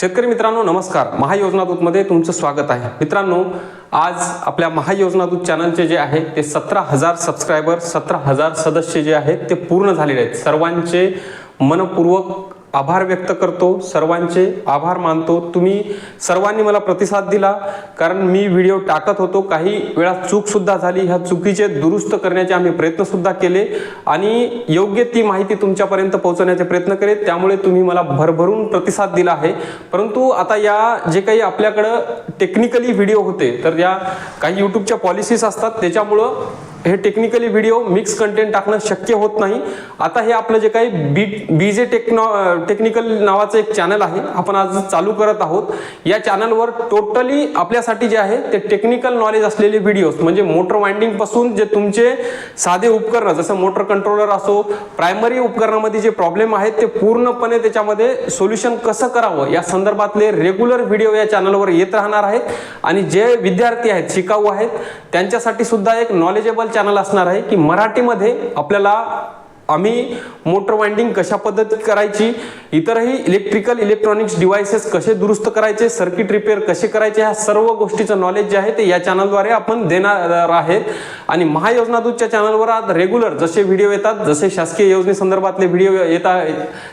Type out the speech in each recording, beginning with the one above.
शेतकरी मित्रांनो नमस्कार. महायोजना दूतमध्ये तुमचं स्वागत आहे. मित्रांनो आज आपल्या महायोजना दूत चॅनलचे जे आहे ते सतरा हजार सबस्क्रायबर सतरा हजार सदस्य जे आहेत ते पूर्ण झालेले आहेत. सर्वांचे मनपूर्वक आभार व्यक्त करतो सर्वांचे आभार मानतो. तुम्ही सर्वांनी मला प्रतिसाद दिला कारण मी व्हिडिओ टाकत होतो. काही वेळा चूकसुद्धा झाली. ह्या चुकीचे दुरुस्त करण्याचे आम्ही प्रयत्नसुद्धा केले आणि योग्य ती माहिती तुमच्यापर्यंत पोहोचवण्याचे प्रयत्न केले. त्यामुळे तुम्ही मला भरभरून प्रतिसाद दिला आहे. परंतु आता या जे काही आपल्याकडं टेक्निकली व्हिडिओ होते तर या काही यूट्यूबच्या पॉलिसीज असतात त्याच्यामुळं हे टेक्निकली व्हिडिओ मिक्स कंटेंट टाकणं शक्य होत नाही. आता हे आपलं जे काही बी बी जे टेक्नो टेक्निकल नावाचं एक चॅनल आहे आपण आज चालू करत आहोत. या चॅनलवर टोटली आपल्यासाठी जे आहे ते टेक्निकल नॉलेज असलेले व्हिडिओज म्हणजे मोटर वाइंडिंगपासून जे तुमचे साधे उपकरणं जसं मोटर कंट्रोलर असो प्रायमरी उपकरणामध्ये जे प्रॉब्लेम आहेत ते पूर्णपणे त्याच्यामध्ये सोल्युशन कसं करावं या संदर्भातले रेग्युलर व्हिडिओ या चॅनलवर येत राहणार आहेत. आणि जे विद्यार्थी आहेत शिकाऊ आहेत त्यांच्यासाठी सुद्धा एक नॉलेजेबल चॅनल असणार आहे की मराठीमध्ये आपल्याला आम्ही मोटर वाइंडिंग कशा पद्धतीत करायची इतरही इलेक्ट्रिकल इलेक्ट्रॉनिक्स डिव्हायसेस कसे दुरुस्त करायचे सर्किट रिपेअर कसे करायचे ह्या सर्व गोष्टीचं नॉलेज जे आहे ते या चॅनलद्वारे आपण देणार आहेत आणि महायोजना दूतच्या चॅनलवर आज रेग्युलर जसे व्हिडिओ येतात जसे शासकीय योजनेसंदर्भातले व्हिडिओ येता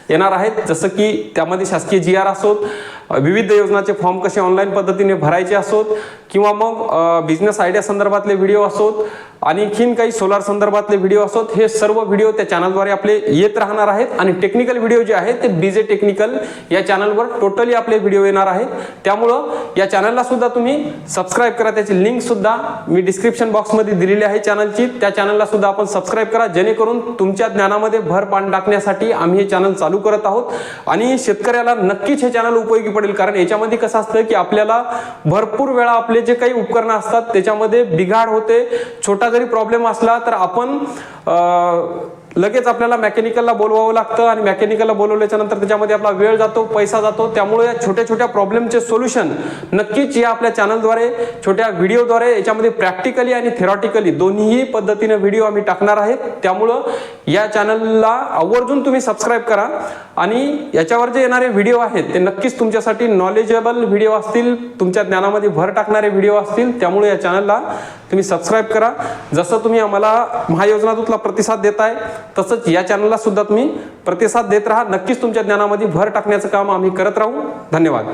येणार आहेत जसं की त्यामध्ये शासकीय जी आर असोत विविध योजनाचे फॉर्म कसे ऑनलाईन पद्धतीने भरायचे असोत किंवा मग बिझनेस आयडिया संदर्भातले व्हिडिओ असोत आणखीन काही सोलार संदर्भातले व्हिडिओ असोत हे सर्व व्हिडिओ त्या चॅनलद्वारे आपले येत राहणार आहेत. आणि टेक्निकल व्हिडिओ जे आहेत ते बीजे टेक्निकल या चॅनलवर टोटली आपले व्हिडिओ येणार आहेत. त्यामुळं या चॅनलला सुद्धा तुम्ही सबस्क्राईब करा. त्याची लिंक सुद्धा मी डिस्क्रिप्शन बॉक्समध्ये दिलेली आहे चॅनलची त्या चॅनलला सुद्धा आपण सबस्क्राईब करा. जेणेकरून तुमच्या ज्ञानामध्ये भर पाण टाकण्यासाठी आम्ही हे चॅनल चालू करत आहोत. आणि शेतकऱ्याला नक्कीच हे चॅनल उपयोगी पडेल. कारण याच्यामध्ये कसं असतं की आपल्याला भरपूर वेळा आपले जे काही उपकरणं असतात त्याच्यामध्ये बिघाड होते. छोटा जरी प्रॉब्लेम असला तर आपण लगेच आपल्याला मेकॅनिकलला बोलवावं लागतं आणि मेकॅनिकलला बोलवल्याच्या नंतर त्याच्यामध्ये आपला वेळ जातो पैसा जातो. त्यामुळे या छोट्या छोट्या प्रॉब्लेमचे सोल्युशन नक्कीच या आपल्या चॅनलद्वारे छोट्या व्हिडिओद्वारे याच्यामध्ये प्रॅक्टिकली आणि थेरॉटिकली दोन्हीही पद्धतीने व्हिडिओ आम्ही टाकणार आहेत त्यामुळं या चॅनलला आवर्जून तुम्ही सबस्क्राईब करा आणि याच्यावर जे येणारे व्हिडिओ आहेत ते नक्कीच तुमच्यासाठी नॉलेजेबल व्हिडिओ असतील. तुमच्या ज्ञानामध्ये भर टाकणारे व्हिडिओ असतील. त्यामुळे या चॅनलला तुम्ही सबस्क्राईब करा. जसं तुम्ही आम्हाला महायोजना दूतला प्रतिसाद देताय तसंच या चॅनलला सुद्धा तुम्ही प्रतिसाद देत राहा. नक्कीच तुमच्या ज्ञानामध्ये भर टाकण्याचं काम आम्ही करत राहू. धन्यवाद.